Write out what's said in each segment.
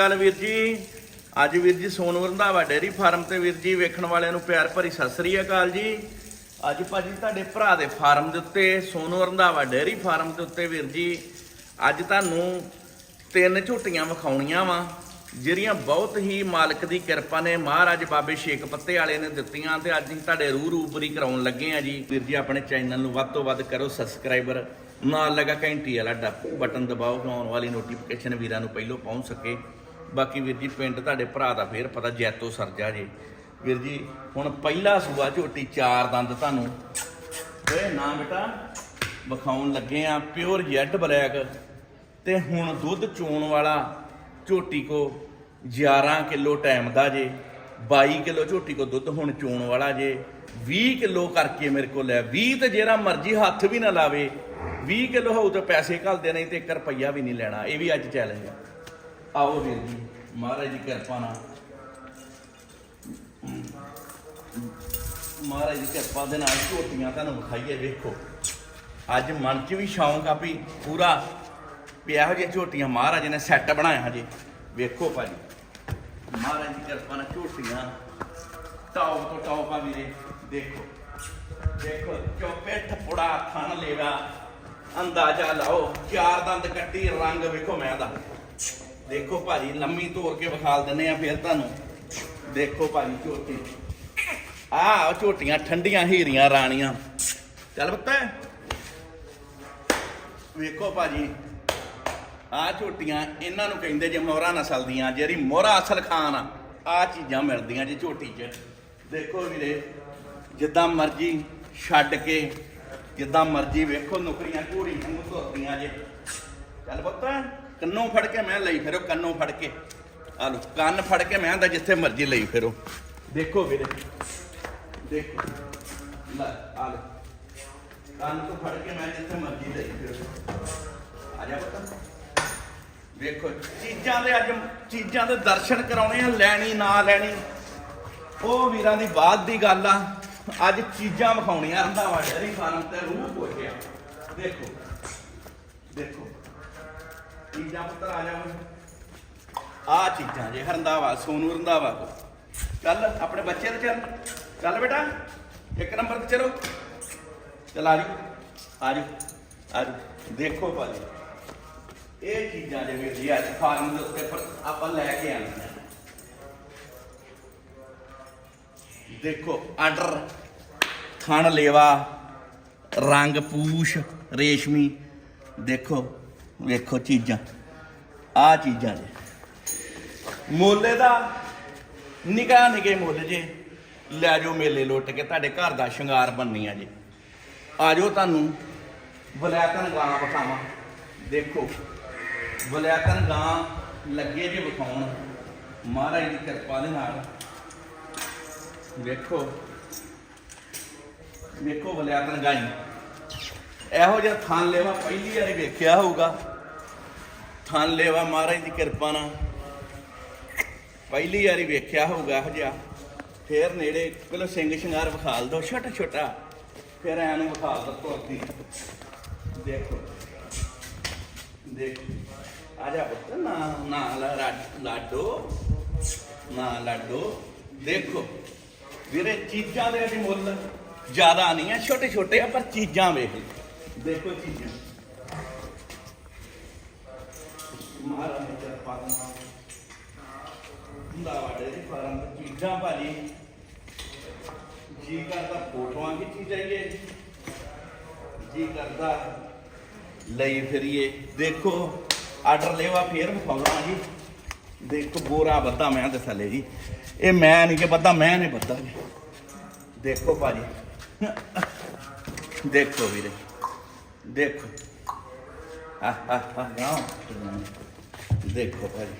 ਅਕਾਲ ਵੀਰ ਜੀ। ਅੱਜ ਵੀਰ ਜੀ ਸੋਨੂ ਰੰਧਾਵਾ ਡੇਅਰੀ ਫਾਰਮ ਤੇ ਵੀਰ ਜੀ ਵੇਖਣ ਵਾਲਿਆਂ ਨੂੰ ਪਿਆਰ ਭਰੀ ਸਤਿ ਸ੍ਰੀ ਅਕਾਲ ਜੀ। ਅੱਜ ਭਾਜੀ ਤੁਹਾਡੇ ਭਰਾ ਦੇ ਫਾਰਮ ਦੇ ਉੱਤੇ, ਸੋਨੂ ਰੰਧਾਵਾ ਡੇਅਰੀ ਫਾਰਮ ਦੇ ਉੱਤੇ ਵੀਰ ਜੀ, ਅੱਜ ਤੁਹਾਨੂੰ ਤਿੰਨ ਝੋਟੀਆਂ ਵਿਖਾਉਣੀਆਂ ਵਾ, ਜਿਹੜੀਆਂ ਬਹੁਤ ਹੀ ਮਾਲਕ ਦੀ ਕਿਰਪਾ ਨੇ, ਮਹਾਰਾਜ ਬਾਬੇ ਸ਼ੇਖ ਪੱਤੇ ਵਾਲੇ ਨੇ ਦਿੱਤੀਆਂ ਤੇ ਅੱਜ ਅਸੀਂ ਤੁਹਾਡੇ ਰੂਹ ਰੂਬਰੀ ਕਰਾਉਣ ਲੱਗੇ ਆ ਜੀ। ਵੀਰ ਜੀ, ਆਪਣੇ ਚੈਨਲ ਨੂੰ ਵੱਧ ਤੋਂ ਵੱਧ ਕਰੋ ਸਬਸਕ੍ਰਾਈਬਰ, ਨਾਲ ਲਗਾ ਘੰਟੀ ਵਾਲਾ ਡੱਪ ਬਟਨ ਦਬਾਓ ਆਉਣ ਵਾਲੀ ਨੋਟੀਫਿਕੇਸ਼ਨ ਵੀਰਾਂ ਨੂੰ ਪਹਿਲਾਂ ਪਹੁੰਚ ਸਕੇ। ਬਾਕੀ ਵੀਰ ਜੀ, ਪਿੰਡ ਤੁਹਾਡੇ ਭਰਾ ਦਾ ਫੇਰ ਪਤਾ, ਜੈਤੋ ਸਰਜਾ ਜੇ। ਵੀਰ ਜੀ, ਹੁਣ ਪਹਿਲਾ ਸੂਆ ਝੋਟੀ, ਚਾਰ ਦੰਦ ਤੁਹਾਨੂੰ। ਓਏ ਨਾ ਬੇਟਾ, ਵਿਖਾਉਣ ਲੱਗੇ ਆ, ਪਿਓਰ ਜੈਡ ਬਲੈਕ। ਤੇ ਹੁਣ ਦੁੱਧ ਚੋਣ ਵਾਲਾ ਝੋਟੀ ਕੋ 11 ਕਿਲੋ ਟਾਈਮ ਦਾ ਜੇ 22 ਕਿਲੋ ਝੋਟੀ ਕੋ ਦੁੱਧ ਹੁਣ ਚੋਣ ਵਾਲਾ ਜੇ। 20 ਕਿਲੋ ਕਰਕੇ ਮੇਰੇ ਕੋਲ ਹੈ 20 ਤੇ ਜਿਹੜਾ ਮਰਜ਼ੀ ਹੱਥ ਵੀ ਨਾ ਲਾਵੇ। 20 ਕਿਲੋ ਹੋਊ ਤੇ ਪੈਸੇ ਘੱਲਦੇ ਨਹੀਂ ਤੇ 1 ਰੁਪਈਆ ਵੀ ਨਹੀਂ ਲੈਣਾ, ਇਹ ਵੀ ਅੱਜ ਚੈਲੰਜ ਆ। ਆਓ ਵੀਰ ਜੀ, ਮਹਾਰਾਜ ਦੀ ਕਿਰਪਾ ਨਾਲ। ਮਹਾਰਾਜ ਦੀ ਕਿਰਪਾ ਦੇ ਨਾਲ ਝੋਟੀਆਂ ਤੁਹਾਨੂੰ ਵਿਖਾਈਏ, ਵੇਖੋ। ਅੱਜ ਮਨ 'ਚ ਵੀ ਸ਼ੌਂਕ ਆ ਵੀ ਪੂਰਾ ਵੀ ਇਹੋ ਜਿਹੀਆਂ ਝੋਟੀਆਂ ਮਹਾਰਾਜ ਨੇ ਸੈੱਟ ਬਣਾਇਆ ਹਜੇ। ਵੇਖੋ ਭਾਜੀ, ਮਹਾਰਾਜ ਦੀ ਕਿਰਪਾ ਨਾਲ ਝੋਟੀਆਂ ਟੌਪ ਤੋਂ ਟੌਪ ਆ ਵੀਰੇ, ਦੇਖੋ। ਦੇਖੋ, ਚੋਪੇ ਠਪੜਾ ਥਣ ਲੇਗਾ ਅੰਦਾਜ਼ਾ ਲਾਓ, ਚਾਰ ਦੰਦ ਕੱਟੀ, ਰੰਗ ਵੇਖੋ ਮੈਂ ਦਾ। ਦੇਖੋ ਭਾਜੀ, ਲੰਮੀ ਤੋੜ ਕੇ ਵਿਖਾਲ ਦਿੰਨੇ ਆ ਫਿਰ ਤੁਹਾਨੂੰ। ਦੇਖੋ ਭਾਜੀ ਝੋਟੀ। ਆਹ ਝੋਟੀਆਂ ਠੰਡੀਆਂ ਹੀਰੀਆਂ ਰਾਣੀਆਂ। ਚੱਲ ਬੱਤਾ ਵੇਖੋ ਭਾਜੀ, ਆਹ ਝੋਟੀਆਂ ਇਹਨਾਂ ਨੂੰ ਕਹਿੰਦੇ ਜੇ ਮੋਹਰਾ ਨਸਲ ਦੀਆਂ, ਜਿਹੜੀ ਮੋਹਰਾ ਅਸਲ ਖਾਨ ਆ, ਆਹ ਚੀਜ਼ਾਂ ਮਿਲਦੀਆਂ ਜੇ ਝੋਟੀ 'ਚ। ਦੇਖੋ ਵੀਰੇ, ਜਿੱਦਾਂ ਮਰਜ਼ੀ ਛੱਡ ਕੇ, ਜਿੱਦਾਂ ਮਰਜ਼ੀ ਵੇਖੋ ਨੌਕਰੀਆਂ ਘੋੜੀ ਨੂੰ ਤੁਰਦੀਆਂ ਜੇ। ਚੱਲ ਪੁੱਤ। ਕੰਨੋਂ ਫੜ ਕੇ ਮੈਂ ਲਈ ਫਿਰੋ, ਕੰਨੋਂ ਫੜ ਕੇ। ਆ ਲੋ ਕੰਨ ਫੜ ਕੇ ਮੈਂ ਦਾ ਜਿੱਥੇ ਮਰਜ਼ੀ ਲਈ ਫਿਰੋ। ਦੇਖੋ ਵੀਰੇ, ਦੇਖੋ। ਲੈ, ਆ ਲੋ ਕੰਨ ਤੋਂ ਫੜ ਕੇ ਮੈਂ ਜਿੱਥੇ ਮਰਜ਼ੀ ਲਈ ਫਿਰੋ। ਆ ਜਾ ਪੁੱਤ। ਵੇਖੋ, ਚੀਜ਼ਾਂ ਦੇ ਅੱਜ ਚੀਜ਼ਾਂ ਦੇ ਦਰਸ਼ਨ ਕਰਾਉਣੇ ਆ, ਲੈਣੀ, ਨਾ ਲੈਣੀ। ਉਹ ਵੀਰਾਂ ਦੀ ਬਾਤ ਦੀ ਗੱਲ ਆ। ਅੱਜ ਚੀਜ਼ਾਂ ਵਿਖਾਉਣੀਆਂ ਰੰਧਾਵਾ ਡੇਅਰੀ ਫਾਰਮ ਤੇ ਰੂਹ ਪੋਟਿਆ ਦੇਖੋ ਦੇਖੋ। ਚੀਜ਼ਾਂ ਪੁੱਤਰ ਆ ਜਾਓ ਆ ਚੀਜ਼ਾਂ ਜੇ, ਹਰੰਦਾਵਾ, ਸੋਨੂ ਰੰਧਾਵਾ ਕੋ ਚੱਲ, ਆਪਣੇ ਬੱਚੇ ਤੇ ਚੱਲ। ਚੱਲ ਬੇਟਾ, ਇੱਕ ਨੰਬਰ ਤੇ ਚਲੋ। ਚੱਲ ਆ ਜੀ ਆ ਜੀ ਆ ਜੀ ਦੇਖੋ ਭਾਜੀ। ਇਹ ਚੀਜ਼ਾਂ ਜੇ ਵੀਰ ਜੀ, ਅੱਜ ਫਾਰਮ ਦੇ ਉੱਤੇ ਪਰ ਆਪਾਂ ਲੈ ਕੇ ਆਉਂਦੇ ਦੇਖੋ, ਆਰਡਰ। ਥਣ ਲੇਵਾ, ਰੰਗ ਪੂਛ, ਰੇਸ਼ਮੀ। ਦੇਖੋ ਵੇਖੋ ਚੀਜ਼ਾਂ। ਆ ਚੀਜ਼ਾਂ ਜੇ ਮੋਲੇ ਦਾ ਨਿਕਾ ਨਿਕੇ ਮੁੱਲ ਜੇ। ਲੈ ਜਾਓ ਮੇਲੇ ਲੁੱਟ ਕੇ, ਤੁਹਾਡੇ ਘਰ ਦਾ ਸ਼ਿੰਗਾਰ ਬੰਨੀਆਂ ਜੇ। ਆ ਜਾਓ ਤੁਹਾਨੂੰ ਬਲੈਕਨ ਗਾਂ ਵਿਖਾਵਾਂ। ਦੇਖੋ ਬਲੈਕਨ ਗਾਂ ਲੱਗੇ ਜੇ ਵਿਖਾਉਣ। ਮਹਾਰਾਜ ਦੀ ਕਿਰਪਾ ਦੇ ਨਾਲ। ਵੇਖੋ ਵੇਖੋ ਬਲੈਕਨ ਗਾਈ ਇਹੋ ਜਿਹਾ ਥਾਨ ਲੇਵਾ ਪਹਿਲੀ ਵਾਰੀ ਵੇਖਿਆ ਹੋਊਗਾ। ਥਾਨ ਲੇਵਾ ਮਹਾਰਾਜ ਦੀ ਕਿਰਪਾ ਨਾਲ ਪਹਿਲੀ ਵਾਰੀ ਵੇਖਿਆ ਹੋਊਗਾ ਇਹੋ ਜਿਹਾ। ਫੇਰ ਨੇੜੇ ਪਹਿਲਾਂ ਸਿੰਘ ਸ਼ਿੰਗਾਰ ਵਿਖਾਲ ਦੋ, ਛੋਟਾ ਛੋਟਾ। ਫਿਰ ਐਂ ਨੂੰ ਵਿਖਾਲ ਦੋ ਤੋਰਦੀ ਦੇਖੋ। ਦੇਖ। ਆ ਜਾ ਪੁੱਤ, ਨਾ ਨਾ ਲਾ- ਲਾ- ਲਾਡੋ। ਨਾ ਲਾਡੋ। ਦੇਖੋ। ਵੀਰੇ, ਚੀਜ਼ਾਂ ਦੇ ਅੱਜ ਮੁੱਲ ਜ਼ਿਆਦਾ ਨਹੀਂ ਆ ਛੋਟੇ ਛੋਟੇ ਆ, ਪਰ ਚੀਜ਼ਾਂ ਵੇਖ ਲਓ। ਦੇਖੋ ਚੀਜ਼ਾਂ ਮਹਾਰਾਜ ਨੇ ਕਿਰਪਾ ਹੁੰਦਾ ਵਾੜੇ ਦੇ ਫਾਰਮ ਤੇ ਚੀਜ਼ਾਂ ਭਾਜੀ। ਜੀ ਕਰਦਾ ਫੋਟੋਆਂ ਖਿੱਚੀ ਜਾਈਏ। ਜੀ ਕਰਦਾ ਲਈ ਫਿਰੀਏ। ਦੇਖੋ, ਆਰਡਰ ਲੈਵਾ ਫੇਰ ਵਿਖਾਉਣਾ ਜੀ। ਦੇਖੋ, ਬੋਰਾ ਬੱਦਾ ਮੈਂ ਦੇ ਥੱਲੇ ਜੀ। ਇਹ ਮੈਂ ਨਹੀਂ ਕਿ ਬੱਦਾ ਮੈਂ ਨਹੀਂ ਬੱਦਾ ਜੀ। ਦੇਖੋ ਭਾਜੀ। ਦੇਖੋ ਵੀਰੇ। ਦੇਖੋ। ਆਹ ਦੇਖੋ ਭਾਜੀ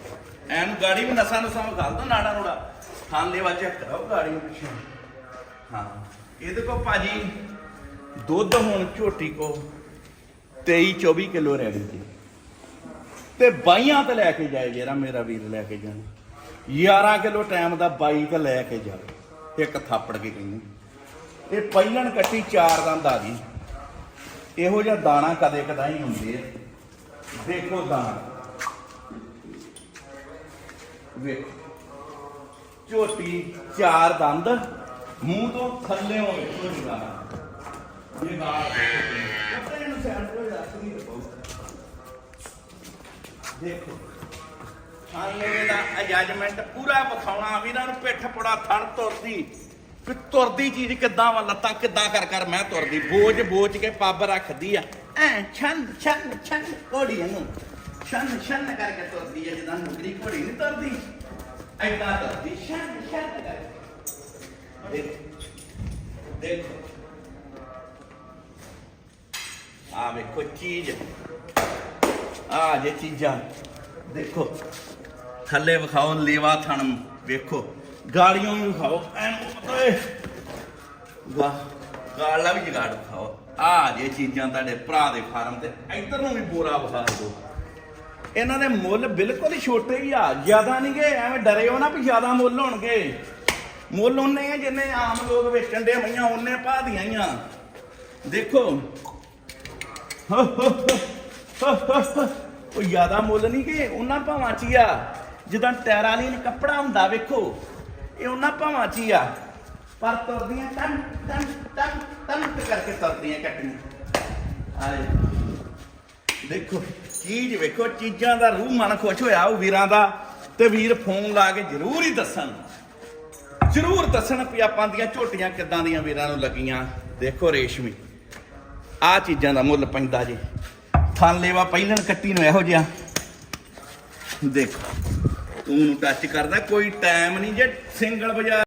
ਐਨ ਗਾੜੀ ਵੀ ਨਸਾਂ ਨਸਾਂ ਵਿਖਾਲ ਦੋ ਨਾੜਾ ਨੋੜਾ। ਖਾਨ ਲੈਵਾ ਚੈੱਕ ਕਰਾਓ ਗਾੜੀ। ਪਿੱਛੇ ਹਾਂ। ਇਹਦੇ ਕੋ ਭਾਜੀ ਦੁੱਧ ਹੁਣ ਝੋਟੀ ਕੋ 23 24 ਕਿਲੋ ਰਹਿ ਗਈ ਜੀ ਤੇ ਬਾਈਆਂ ਤੇ ਲੈ ਕੇ ਜਾਏ ਜਿਹੜਾ ਮੇਰਾ ਵੀਰ ਲੈ ਕੇ ਜਾਣਾ। 11 ਕਿਲੋ ਟਾਈਮ ਦਾ ਬਾਈ ਤੇ ਲੈ ਕੇ ਜਾਵੇ। ਇੱਕ ਥਾਪੜ ਕੇ ਕਹਿੰਦੀ। ਇਹ ਪਹਿਲਣ ਕੱਟੀ ਚਾਰ ਦਾ ਆ ਇਹੋ ਜਿਹਾ ਦਾਣਾ ਕਦੇ ਕਦਾਈ ਹੁੰਦੇ ਆ। ਦੇਖੋ ਦਾਣਾ। ਵੇਖੋ। ਝੋਟੀ, ਚਾਰ ਦੰਦ, ਮੂੰਹ ਤੋਂ ਥੱਲੇੋਂ ਵੇਖੋ ਜਗਾ ਇਹ ਗਾਲ ਕੱਪੜੇ ਨੂੰ ਸਾਈਡ ਤੋਂ ਰੱਖਣੀ ਦੇਖੋ। ਥਾਲੇ ਦਾ ਜਜਮੈਂਟ ਪੂਰਾ ਵਿਖਾਉਣਾ ਵੀਰਾਂ ਨੂੰ ਪਿੱਠ ਪੜਾ ਥਣ ਤੁਰਦੀ ਕਿ ਤੁਰਦੀ ਚੀਜ਼ ਕਿੱਦਾਂ ਵਾ, ਲੱਤਾਂ ਕਿੱਦਾਂ ਕਰ ਕਰ ਮੈਂ ਤੁਰਦੀ, ਬੋਝ ਬੋਝ ਕੇ ਪੱਬ ਰੱਖਦੀ ਆ। ਐ ਛੰਨ ਛੰਨ ਛੰਨ ਘੋੜੀ ਨੂੰ, ਛੰਨ ਛੰਨ ਕਰਕੇ ਤੁਰਦੀ ਆ, ਜਿੱਦਾਂ ਨੁਕਰੀ ਘੋੜੀ ਨਹੀਂ ਤੁਰਦੀ। ਐਦਾਂ ਤੁਰਦੀ, ਛੰਨ ਛੰਨ ਕਰਕੇ। ਦੇਖੋ ਦੇਖੋ। ਆ ਵੇਖੋ ਚੀਜ਼। ਆ ਜੇ ਚੀਜ਼ਾਂ, ਦੇਖੋ। ਥੱਲੇ ਵਿਖਾਓ, ਲੇਵਾ ਥਣ ਵੇਖੋ। ਗਾੜੀਆਂ ਵੀ ਵਿਖਾਓ, ਐਨ ਓਏ। ਗਾ ਗਾਲਾ ਵੀ ਜਗਾੜ ਵਿਖਾਓ। ਆ ਜੇ ਚੀਜ਼ਾਂ ਤੁਹਾਡੇ ਭਰਾ ਦੇ ਫਾਰਮ ਤੇ ਇੱਧਰ ਨੂੰ ਵੀ ਬੋਰਾ ਵਿਖਾ ਦਿਓ। ਇਹਨਾਂ ਦੇ ਮੁੱਲ ਬਿਲਕੁਲ ਹੀ ਛੋਟੇ ਹੀ ਆ, ਜ਼ਿਆਦਾ ਨਹੀਂ ਗੇ, ਐਵੇਂ ਡਰਿਓ ਨਾ ਵੀ ਜ਼ਿਆਦਾ ਮੁੱਲ ਹੋਣਗੇ। ਮੁੱਲ ਉਹਨੇ ਆ ਜਿੰਨੇ ਆਮ ਲੋਕ ਵੇਚਣ ਦੇ ਮਈਆਂ ਉਹਨੇ ਪਾ ਦੀਆਂ ਹੀ ਆ। ਦੇਖੋ। ਉਹ ਜ਼ਿਆਦਾ ਮੁੱਲ ਨਹੀਂ ਗਏ ਉਹਨਾਂ ਭਾਵਾਂ ਚ ਹੀ ਆ। ਜਿੱਦਾਂ ਟੈਰਾਲੀਨ ਕੱਪੜਾ ਹੁੰਦਾ, ਵੇਖੋ। ਇਹ ਉਹਨਾਂ ਭਾਵਾਂ ਚ ਹੀ ਆ। ਪਰ ਤੁਰਦੀਆਂ ਟਨ ਟਨ ਟਨ ਟਨ ਕਰਕੇ ਤੁਰਦੀਆਂ ਕੱਟੀਆਂ। ਆਏ। ਦੇਖੋ, ਚੀਜ਼ ਵੇਖੋ, ਚੀਜ਼ਾਂ ਦਾ ਰੂਹ ਮਨ ਖੁਸ਼ ਹੋਇਆ ਉਹ ਵੀਰਾਂ ਦਾ, ਤੇ ਵੀਰ ਫੋਨ ਲਾ ਕੇ ਜ਼ਰੂਰ ਹੀ ਦੱਸਣ। ਜ਼ਰੂਰ ਦੱਸਣ ਵੀ ਆਪਾਂ ਦੀਆਂ ਝੋਟੀਆਂ ਕਿੱਦਾਂ ਦੀਆਂ ਵੀਰਾਂ ਨੂੰ ਲੱਗੀਆਂ। ਦੇਖੋ ਰੇਸ਼ਮੀ। ਆ ਚੀਜ਼ਾਂ ਦਾ ਮੁੱਲ ਪੈਂਦਾ ਜੀ। ਥਣ ਲੇਵਾ ਪਹਿਲਣ ਕੱਟੀ ਨੂੰ ਇਹੋ ਜਿਹਾ। ਦੇਖੋ, ਤੂੰ ਨੂੰ ਟੱਚ ਕਰਦਾ, ਕੋਈ ਟਾਈਮ ਨਹੀਂ ਜੇ ਸਿੰਗਲ ਬਾਜ਼ਾਰ